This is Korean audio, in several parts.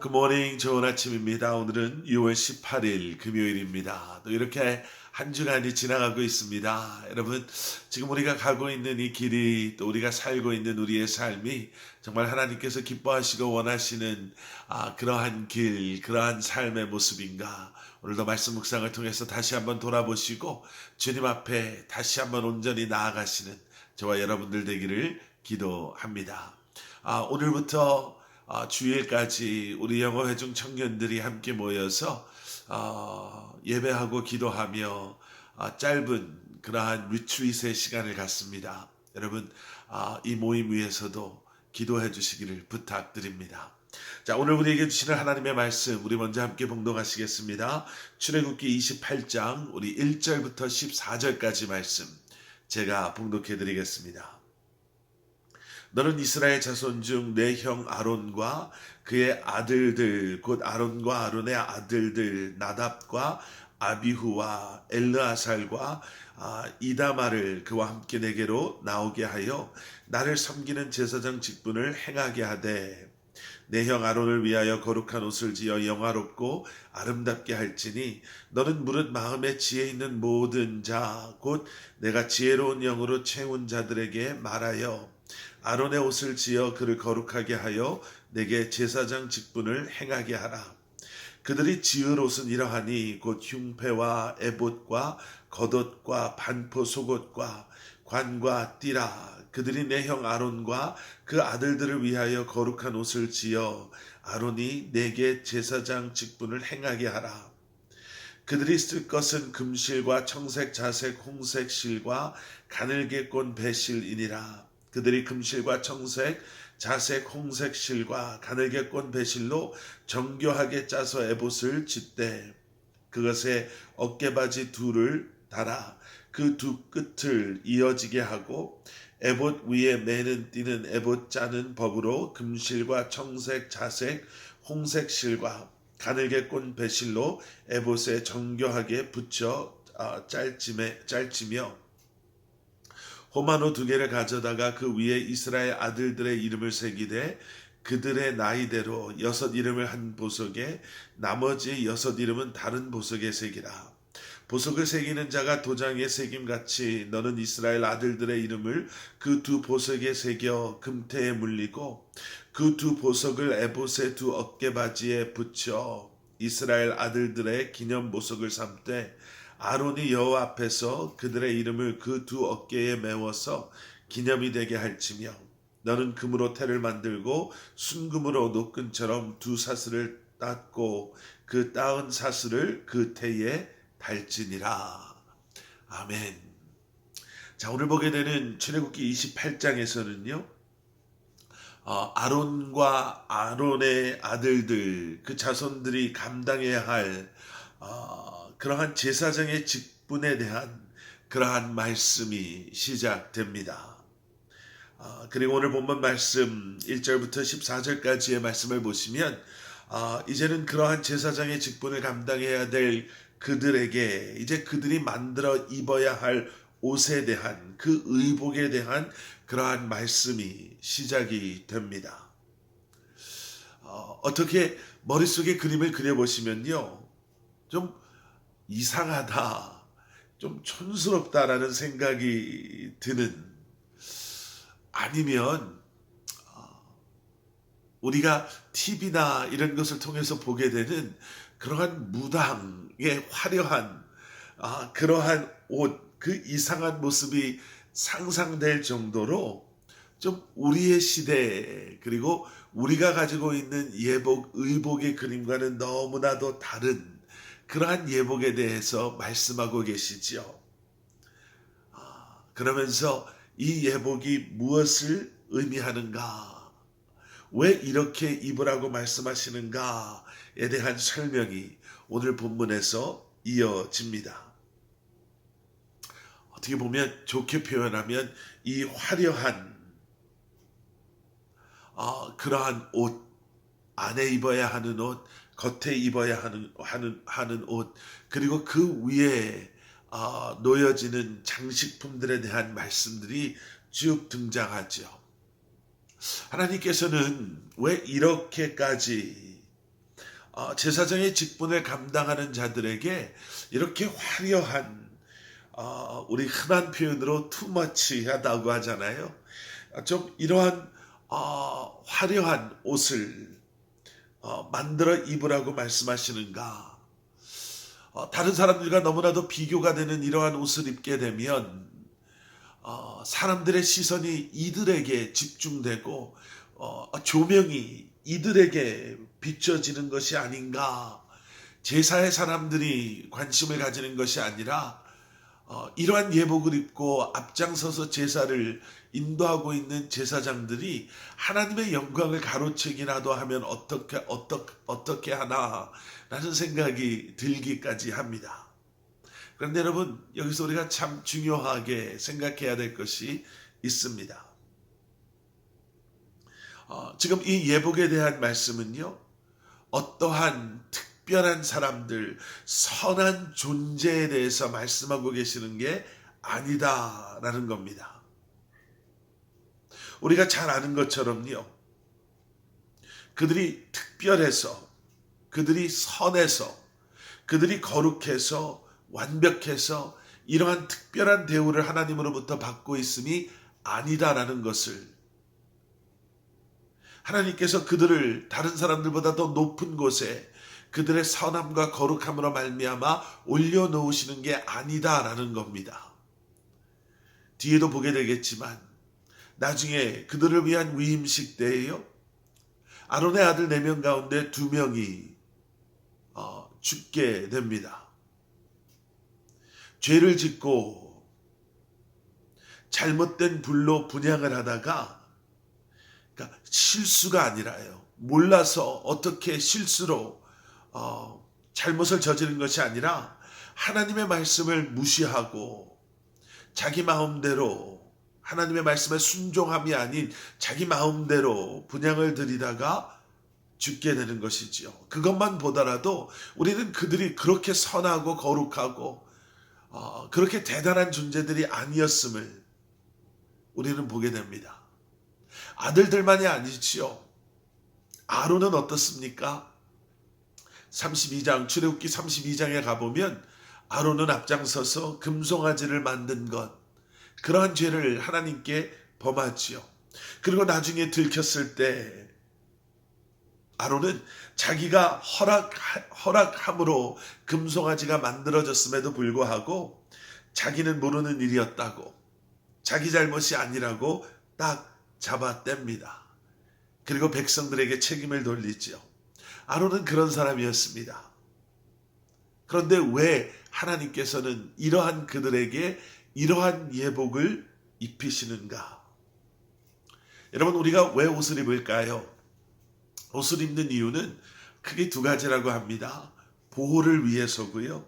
굿모닝 좋은 아침입니다. 오늘은 6월 18일 금요일입니다. 또 이렇게 한 주간이 지나가고 있습니다. 여러분, 지금 우리가 가고 있는 이 길이 또 우리가 살고 있는 우리의 삶이 정말 하나님께서 기뻐하시고 원하시는 아, 그러한 길, 그러한 삶의 모습인가. 오늘도 말씀 묵상을 통해서 다시 한번 돌아보시고 주님 앞에 다시 한번 온전히 나아가시는 저와 여러분들 되기를 기도합니다. 아, 오늘부터 아, 주일까지 우리 영어회중 청년들이 함께 모여서 어, 예배하고 기도하며 아, 짧은 그러한 리트윗의 시간을 갖습니다. 여러분 아, 이 모임 위에서도 기도해 주시기를 부탁드립니다. 자, 오늘 우리에게 주시는 하나님의 말씀, 우리 먼저 함께 봉독하시겠습니다. 출애굽기 28장, 우리 1절부터 14절까지 말씀, 제가 봉독해 드리겠습니다. 너는 이스라엘 자손 중 내 형 아론과 그의 아들들 곧 아론과 아론의 아들들 나답과 아비후와 엘르아살과 아, 이다마를 그와 함께 내게로 나오게 하여 나를 섬기는 제사장 직분을 행하게 하되 내 형 아론을 위하여 거룩한 옷을 지어 영화롭고 아름답게 할지니 너는 무릇 마음에 지혜 있는 모든 자 곧 내가 지혜로운 영으로 채운 자들에게 말하여 아론의 옷을 지어 그를 거룩하게 하여 내게 제사장 직분을 행하게 하라. 그들이 지을 옷은 이러하니 곧 흉패와 에봇과 겉옷과 반포 속옷과 관과 띠라 그들이 내 형 아론과 그 아들들을 위하여 거룩한 옷을 지어 아론이 내게 제사장 직분을 행하게 하라. 그들이 쓸 것은 금실과 청색, 자색, 홍색 실과 가늘게 꼰 배실이니라. 그들이 금실과 청색, 자색, 홍색 실과 가늘게 꼰 배실로 정교하게 짜서 에봇을 짓되 그것에 어깨바지 둘을 달아 그 두 끝을 이어지게 하고 에봇 위에 매는 띠는 에봇 짜는 법으로 금실과 청색, 자색, 홍색 실과 가늘게 꼰 배실로 에봇에 정교하게 붙여 아, 짤찜에 짤지며 호마노 두 개를 가져다가 그 위에 이스라엘 아들들의 이름을 새기되 그들의 나이대로 여섯 이름을 한 보석에 나머지 여섯 이름은 다른 보석에 새기라. 보석을 새기는 자가 도장에 새김 같이 너는 이스라엘 아들들의 이름을 그 두 보석에 새겨 금태에 물리고 그 두 보석을 에봇의 두 어깨바지에 붙여 이스라엘 아들들의 기념 보석을 삼되 아론이 여호와 앞에서 그들의 이름을 그 두 어깨에 메워서 기념이 되게 할지며 너는 금으로 태를 만들고 순금으로 노끈처럼 두 사슬을 땄고 그 따은 사슬을 그 태에 달지니라. 아멘. 자, 오늘 보게 되는 출애굽기 28장에서는요. 어, 아론과 아론의 아들들 그 자손들이 감당해야 할 어, 그러한 제사장의 직분에 대한 그러한 말씀이 시작됩니다. 어, 그리고 오늘 본문 말씀 1절부터 14절까지의 말씀을 보시면 어, 이제는 그러한 제사장의 직분을 감당해야 될 그들에게 이제 그들이 만들어 입어야 할 옷에 대한 그 의복에 대한 그러한 말씀이 시작이 됩니다. 어, 어떻게 머릿속에 그림을 그려보시면요. 좀 이상하다, 좀 촌스럽다라는 생각이 드는 아니면 어, 우리가 TV나 이런 것을 통해서 보게 되는 그러한 무당의 화려한 아, 그러한 옷, 그 이상한 모습이 상상될 정도로 좀 우리의 시대 그리고 우리가 가지고 있는 예복, 의복의 그림과는 너무나도 다른 그러한 예복에 대해서 말씀하고 계시지요. 아, 그러면서 이 예복이 무엇을 의미하는가? 왜 이렇게 입으라고 말씀하시는가에 대한 설명이 오늘 본문에서 이어집니다. 어떻게 보면 좋게 표현하면 이 화려한 어, 그러한 옷 안에 입어야 하는 옷, 겉에 입어야 하는 하는 하는 옷, 그리고 그 위에 어, 놓여지는 장식품들에 대한 말씀들이 쭉 등장하죠. 하나님께서는 왜 이렇게까지 어, 제사장의 직분을 감당하는 자들에게 이렇게 화려한 어, 우리 흔한 표현으로 투머치하다고 하잖아요. 아, 좀 이러한 어, 화려한 옷을 어, 만들어 입으라고 말씀하시는가? 어, 다른 사람들과 너무나도 비교가 되는 이러한 옷을 입게 되면 어, 사람들의 시선이 이들에게 집중되고 어, 조명이 이들에게 비춰지는 것이 아닌가. 제사의 사람들이 관심을 가지는 것이 아니라 어, 이러한 예복을 입고 앞장서서 제사를 인도하고 있는 제사장들이 하나님의 영광을 가로채기라도 하면 어떻게 어떻게 어떻게 하나라는 생각이 들기까지 합니다. 그런데 여러분 여기서 우리가 참 중요하게 생각해야 될 것이 있습니다. 어, 지금 이 예복에 대한 말씀은요 어떠한 특별한 사람들 선한 존재에 대해서 말씀하고 계시는 게 아니다라는 겁니다. 우리가 잘 아는 것처럼요. 그들이 특별해서, 그들이 선해서, 그들이 거룩해서, 완벽해서, 이러한 특별한 대우를 하나님으로부터 받고 있음이 아니다라는 것을 하나님께서 그들을 다른 사람들보다 더 높은 곳에 그들의 선함과 거룩함으로 말미암아 올려놓으시는 게 아니다라는 겁니다. 뒤에도 보게 되겠지만 나중에 그들을 위한 위임식 때에요. 아론의 아들 네명 가운데 두 명이 어, 죽게 됩니다. 죄를 짓고 잘못된 불로 분양을 하다가 그러니까 실수가 아니라요. 몰라서 어떻게 실수로 어, 잘못을 저지른 것이 아니라 하나님의 말씀을 무시하고 자기 마음대로 하나님의 말씀에 순종함이 아닌 자기 마음대로 분양을 드리다가 죽게 되는 것이지요. 그것만 보더라도 우리는 그들이 그렇게 선하고 거룩하고 어, 그렇게 대단한 존재들이 아니었음을 우리는 보게 됩니다. 아들들만이 아니지요. 아론은 어떻습니까? 32장 출애굽기 32장에 가보면 아론은 앞장서서 금송아지를 만든 것 그러한 죄를 하나님께 범하지요. 그리고 나중에 들켰을 때 아론은 자기가 허락 허락함으로 금송아지가 만들어졌음에도 불구하고 자기는 모르는 일이었다고 자기 잘못이 아니라고 딱 잡아뗍니다. 그리고 백성들에게 책임을 돌리지요. 아론은 그런 사람이었습니다. 그런데 왜 하나님께서는 이러한 그들에게 이러한 예복을 입히시는가? 여러분, 우리가 왜 옷을 입을까요? 옷을 입는 이유는 크게 두 가지라고 합니다. 보호를 위해서고요.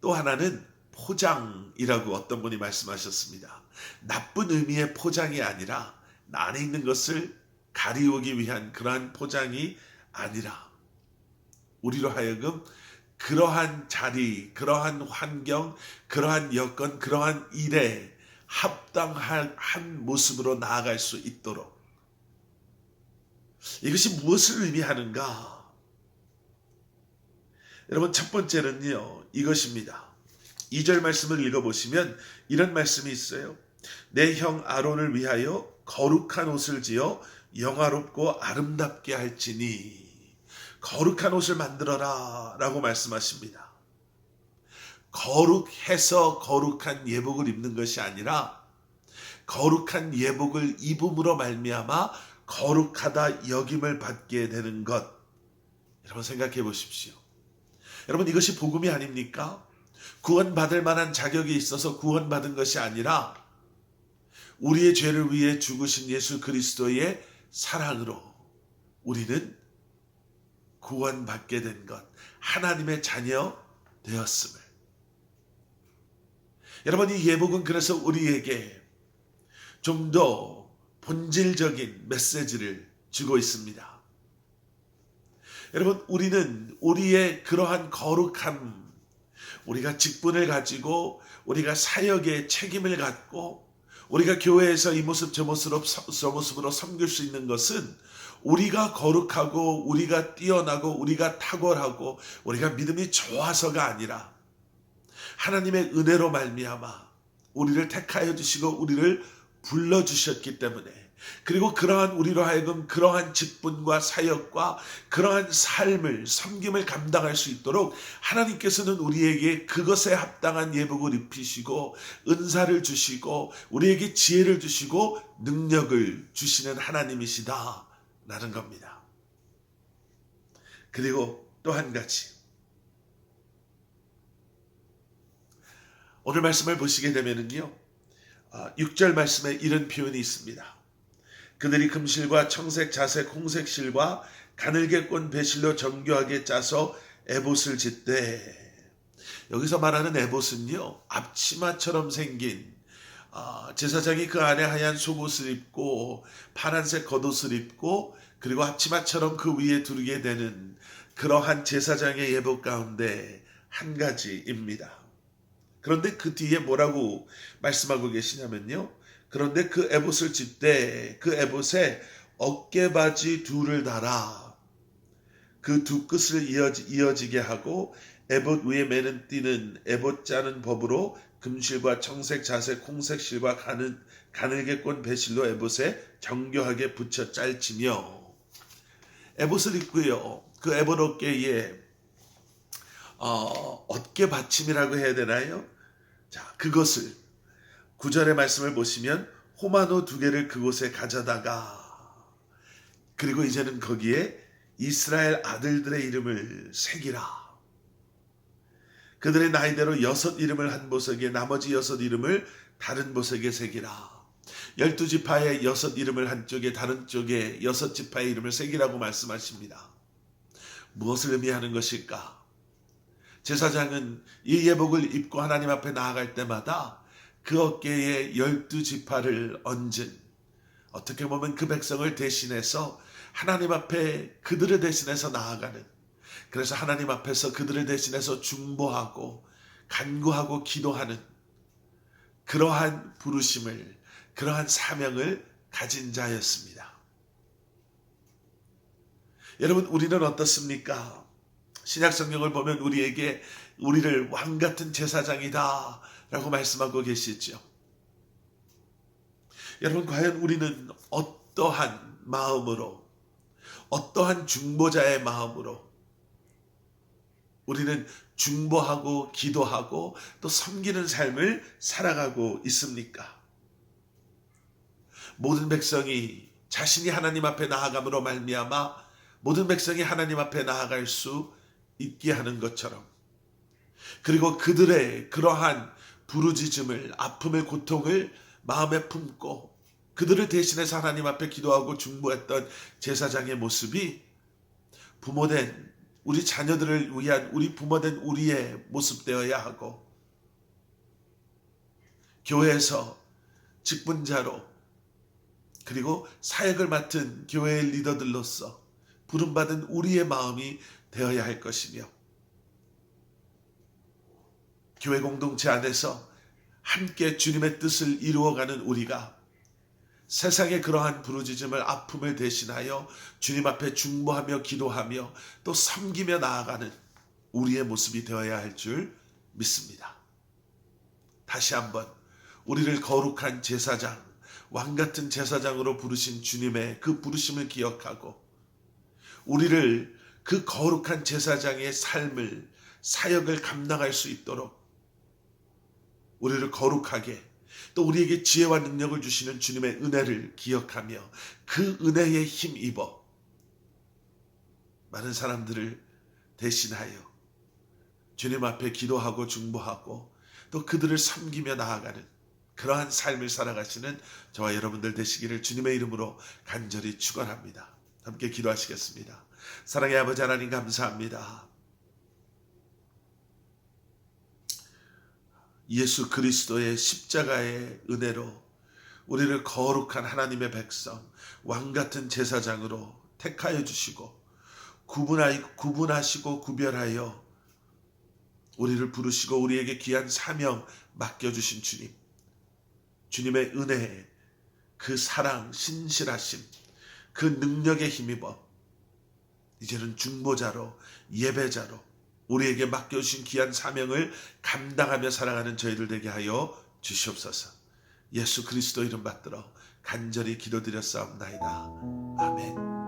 또 하나는 포장이라고 어떤 분이 말씀하셨습니다. 나쁜 의미의 포장이 아니라 나 안에 있는 것을 가리우기 위한 그러한 포장이 아니라 우리로 하여금 그러한 자리, 그러한 환경, 그러한 여건, 그러한 일에 합당한 한 모습으로 나아갈 수 있도록 이것이 무엇을 의미하는가? 여러분 첫 번째는요 이것입니다. 2절 말씀을 읽어보시면 이런 말씀이 있어요. 내 형 아론을 위하여 거룩한 옷을 지어 영화롭고 아름답게 할지니 거룩한 옷을 만들어라 라고 말씀하십니다. 거룩해서 거룩한 예복을 입는 것이 아니라 거룩한 예복을 입음으로 말미암아 거룩하다 여김을 받게 되는 것. 여러분 생각해 보십시오. 여러분 이것이 복음이 아닙니까? 구원받을 만한 자격이 있어서 구원받은 것이 아니라 우리의 죄를 위해 죽으신 예수 그리스도의 사랑으로 우리는 구원받게 된 것, 하나님의 자녀 되었음을. 여러분, 이 예복은 그래서 우리에게 좀 더 본질적인 메시지를 주고 있습니다. 여러분, 우리는 우리의 그러한 거룩함, 우리가 직분을 가지고 우리가 사역의 책임을 갖고 우리가 교회에서 이 모습 저 모습으로, 저 모습으로 섬길 수 있는 것은 우리가 거룩하고 우리가 뛰어나고 우리가 탁월하고 우리가 믿음이 좋아서가 아니라 하나님의 은혜로 말미암아 우리를 택하여 주시고 우리를 불러 주셨기 때문에 그리고 그러한 우리로 하여금 그러한 직분과 사역과 그러한 삶을 섬김을 감당할 수 있도록 하나님께서는 우리에게 그것에 합당한 예복을 입히시고 은사를 주시고 우리에게 지혜를 주시고 능력을 주시는 하나님이시다 라는 겁니다. 그리고 또 한 가지 오늘 말씀을 보시게 되면은요 6절 말씀에 이런 표현이 있습니다. 그들이 금실과 청색, 자색, 홍색 실과 가늘게 꼰 배실로 정교하게 짜서 에봇을 짓되 여기서 말하는 에봇은요 앞치마처럼 생긴 아, 제사장이 그 안에 하얀 속옷을 입고 파란색 겉옷을 입고 그리고 앞치마처럼 그 위에 두르게 되는 그러한 제사장의 예복 가운데 한 가지입니다. 그런데 그 뒤에 뭐라고 말씀하고 계시냐면요. 그런데 그 에봇을 찢되 그 에봇에 어깨바지 둘을 달아 그 두 끝을 이어지, 이어지 게 하고 에봇 위에 매는 띠는 에봇 짜는 법으로 금실과 청색, 자색, 홍색 실과 가늘, 가늘게 꼰 배실로 에봇에 정교하게 붙여 짤치며 에봇을 입고요. 그 에봇 어깨에 어, 어깨 받침이라고 해야 되나요? 자, 그것을 구절의 말씀을 보시면 호마노 두 개를 그곳에 가져다가 그리고 이제는 거기에 이스라엘 아들들의 이름을 새기라. 그들의 나이대로 여섯 이름을 한 보석에 나머지 여섯 이름을 다른 보석에 새기라. 열두 지파의 여섯 이름을 한쪽에 다른 쪽에 여섯 지파의 이름을 새기라고 말씀하십니다. 무엇을 의미하는 것일까? 제사장은 이 예복을 입고 하나님 앞에 나아갈 때마다 그 어깨에 열두 지파를 얹은 어떻게 보면 그 백성을 대신해서 하나님 앞에 그들을 대신해서 나아가는 그래서 하나님 앞에서 그들을 대신해서 중보하고 간구하고 기도하는 그러한 부르심을 그러한 사명을 가진 자였습니다. 여러분 우리는 어떻습니까? 신약 성경을 보면 우리에게 우리를 왕 같은 제사장이다 라고 말씀하고 계시죠. 여러분 과연 우리는 어떠한 마음으로 어떠한 중보자의 마음으로 우리는 중보하고 기도하고 또 섬기는 삶을 살아가고 있습니까? 모든 백성이 자신이 하나님 앞에 나아감으로 말미암아 모든 백성이 하나님 앞에 나아갈 수 있게 하는 것처럼 그리고 그들의 그러한 부르짖음을 아픔의 고통을 마음에 품고 그들을 대신해서 하나님 앞에 기도하고 중보했던 제사장의 모습이 부모된 우리 자녀들을 위한 우리 부모된 우리의 모습 되어야 하고 교회에서 직분자로 그리고 사역을 맡은 교회의 리더들로서 부름받은 우리의 마음이 되어야 할 것이며 교회 공동체 안에서 함께 주님의 뜻을 이루어가는 우리가 세상의 그러한 부르짖음을 아픔을 대신하여 주님 앞에 중보하며 기도하며 또 섬기며 나아가는 우리의 모습이 되어야 할 줄 믿습니다. 다시 한번 우리를 거룩한 제사장, 왕 같은 제사장으로 부르신 주님의 그 부르심을 기억하고 우리를 그 거룩한 제사장의 삶을 사역을 감당할 수 있도록 우리를 거룩하게 또 우리에게 지혜와 능력을 주시는 주님의 은혜를 기억하며 그 은혜에 힘입어 많은 사람들을 대신하여 주님 앞에 기도하고 중보하고 또 그들을 섬기며 나아가는 그러한 삶을 살아가시는 저와 여러분들 되시기를 주님의 이름으로 간절히 축원합니다. 함께 기도하시겠습니다. 사랑의 아버지 하나님 감사합니다. 예수 그리스도의 십자가의 은혜로 우리를 거룩한 하나님의 백성, 왕 같은 제사장으로 택하여 주시고 구분하시고 구별하여 우리를 부르시고 우리에게 귀한 사명 맡겨 주신 주님. 주님의 은혜, 그 사랑, 신실하심, 그 능력에 힘입어 이제는 중보자로 예배자로 우리에게 맡겨주신 귀한 사명을 감당하며 살아가는 저희들 되게 하여 주시옵소서. 예수 그리스도 이름 받들어 간절히 기도드렸사옵나이다. 아멘.